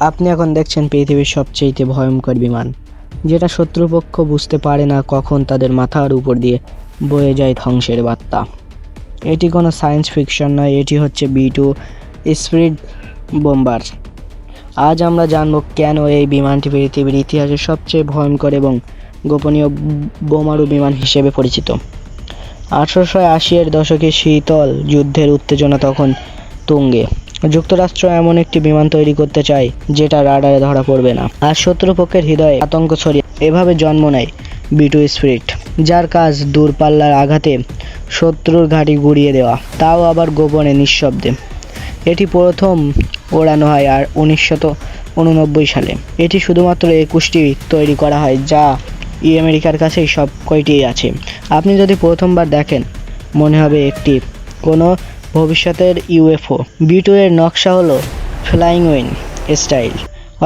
আপনি এখন দেখছেন পৃথিবীর সবচেয়ে ভয়ঙ্কর বিমান। যেটা শত্রুপক্ষ বুঝতে পারে না কখন তাদের মাথার উপর দিয়ে বয়ে যায় ধ্বংসের বার্তা। এটি কোনো সায়েন্স ফিকশন নয়, এটি হচ্ছে বি টু স্পিরিট বোম্বার। আজ আমরা জানব কেন এই বিমানটি পৃথিবীর ইতিহাসে সবচেয়ে ভয়ঙ্কর এবং গোপনীয় বোমারু বিমান হিসেবে পরিচিত। আঠারোশো আশি এর দশকে শীতল যুদ্ধের উত্তেজনা তখন তুঙ্গে। যুক্তরাষ্ট্র এমন একটি বিমান তৈরি করতে চায়, যেটা রাডারে ধরা পড়বে না। আর শত্রুপক্ষের হৃদয়ে আতঙ্ক ছড়িয়ে, এভাবে জন্ম নেয় বিটু স্পিরিট, যার কাজ দূরপাল্লার আঘাতে শত্রুর ঘাঁটি গুড়িয়ে দেওয়া, তাও আবার গোপনে নিঃশব্দে। এটি প্রথম ওড়ানো হয় আর উনিশশত উননব্বই সালে। এটি শুধুমাত্র একুশটি তৈরি করা হয়, যা ই আমেরিকার কাছেই সব কয়টি আছে। আপনি যদি প্রথমবার দেখেন, মনে হবে একটি কোনো ভবিষ্যতের ইউএফও। বি টু এর নকশা হলো ফ্লাইং উইন স্টাইল।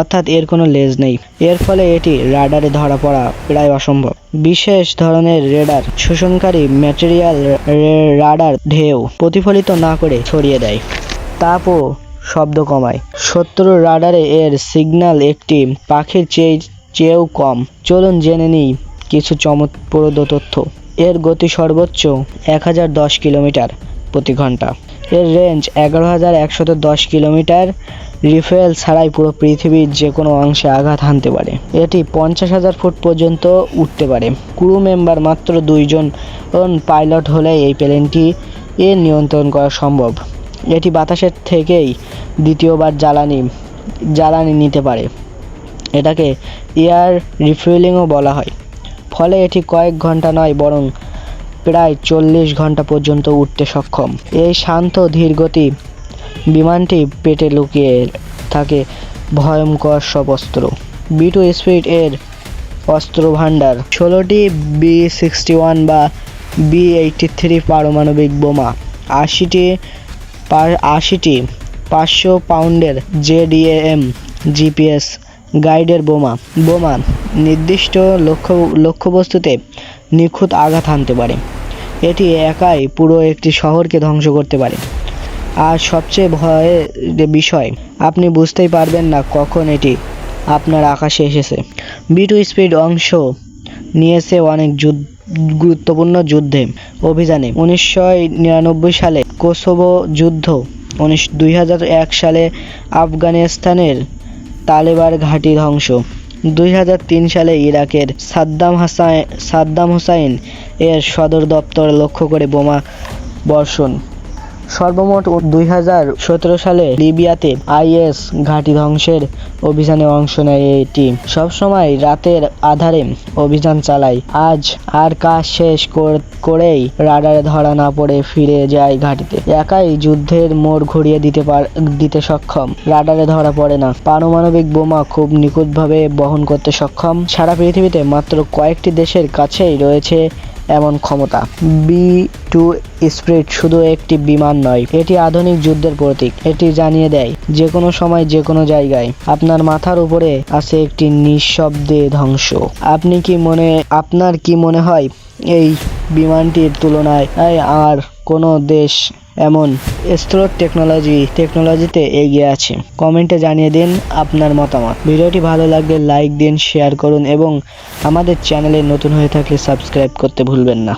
অর্থাৎ এর কোনো লেজ নেই। এর ফলে এটি রাডারে ধরা পড়া প্রায় অসম্ভব। বিশেষ ধরনের রেডার শোষণকারী ম্যাটেরিয়াল রাডার ঢেউ প্রতিফলিত না করে ছড়িয়ে দেয়। তাপ শব্দ কমায়। শত্রুর রাডারে এর সিগন্যাল একটি পাখির চেয়ে, চেয়েও কম। চলুন জেনে নিই কিছু চমৎপ্রদ তথ্য। এর গতি সর্বোচ্চ এক হাজার দশ কিলোমিটার। প্রতি ঘণ্টা। এর রেঞ্জ এগারো হাজার একশত দশ কিলোমিটার। রিফেল ছাড়াই পুরো পৃথিবীর যে কোনো অংশে আঘাত হানতে পারে। এটি পঞ্চাশ হাজার ফুট পর্যন্ত উঠতে পারে। ক্রু মেম্বার মাত্র দুইজন পাইলট হলে এই প্লেনটি এর নিয়ন্ত্রণ করা সম্ভব। এটি বাতাসের থেকেই দ্বিতীয়বার জ্বালানি জ্বালানি নিতে পারে। এটাকে এয়ার রিফুয়েলিংও বলা হয়। ফলে এটি কয়েক ঘণ্টা নয়, বরং প্রায় চল্লিশ ঘণ্টা পর্যন্ত উঠতে সক্ষম। এই শান্ত ধীরগতি বিমানটি পেটে লুকিয়ে থাকে ভয়ঙ্কর সব অস্ত্র। বি টু স্পিড এর অস্ত্র ভাণ্ডার ষোলোটি বি সিক্সটি ওয়ান বা বি এইটটি থ্রি পারমাণবিক বোমা। আশিটি আশিটি পাঁচশো পাউন্ডের জেডিএম জিপিএস গাইডের বোমা। বোমা নির্দিষ্ট লক্ষ্য, লক্ষ্যবস্তুতে নিখুঁত আঘাত হানতে পারে। এটি একাই পুরো একটি শহরকে ধ্বংস করতে পারে। আর সবচেয়ে ভয়ের বিষয়, আপনি বুঝতেই পারবেন না কখন এটি আপনার আকাশে এসেছে। বি টু স্পিড অংশ নিয়েছে অনেক যুদ্ধ, গুরুত্বপূর্ণ যুদ্ধে। অভিযানে উনিশশো নিরানব্বই সালে কোসোভো যুদ্ধ, উনিশ, দুই সালে আফগানিস্তানের তালেবার ঘাঁটি ধ্বংস। দুই হাজার তিন সালে ইরাকের সাদ্দাম হাসান সাদ্দাম হুসাইন এর সদর দপ্তর লক্ষ্য করে বোমা বর্ষণ। সর্বমোট দুই হাজার সতেরো সালে লিবিয়াতে আইএস ঘাঁটি ধ্বংসের অভিযানে অংশ নেয় এটি সবসময় রাতের আধারে অভিযান চালায়। আজ আর কাজ শেষ কর- করেই রাডারে ধরা না পড়ে ফিরে যায় ঘাঁটিতে। একাই যুদ্ধের মোড় ঘুরিয়ে দিতে পার দিতে সক্ষম। রাডারে ধরা পড়ে না। পারমাণবিক বোমা খুব নিখুঁতভাবে বহন করতে সক্ষম। সারা পৃথিবীতে মাত্র কয়েকটি দেশের কাছেই রয়েছে এমন ক্ষমতা। বি টু স্প্রিট শুধু একটি বিমান নয়, এটি আধুনিক যুদ্ধের প্রতীক। এটি জানিয়ে দেয় যে কোনো সময় যে কোনো জায়গায় আপনার মাথার উপরে আছে একটি নিঃশব্দে ধ্বংস। আপনি কি মনে, আপনার কি মনে হয় এই বিমানটির তুলনায় আর কোনো দেশ এমন স্রোত টেকনোলজি টেকনোলজিতে এগিয়ে আছে। কমেন্টে জানিয়ে দিন আপনার মতামত। ভিডিওটি ভালো লাগলে লাইক দিন শেয়ার করুন এবং আমাদের চ্যানেলে নতুন হয়ে থাকলে সাবস্ক্রাইব করতে ভুলবেন না।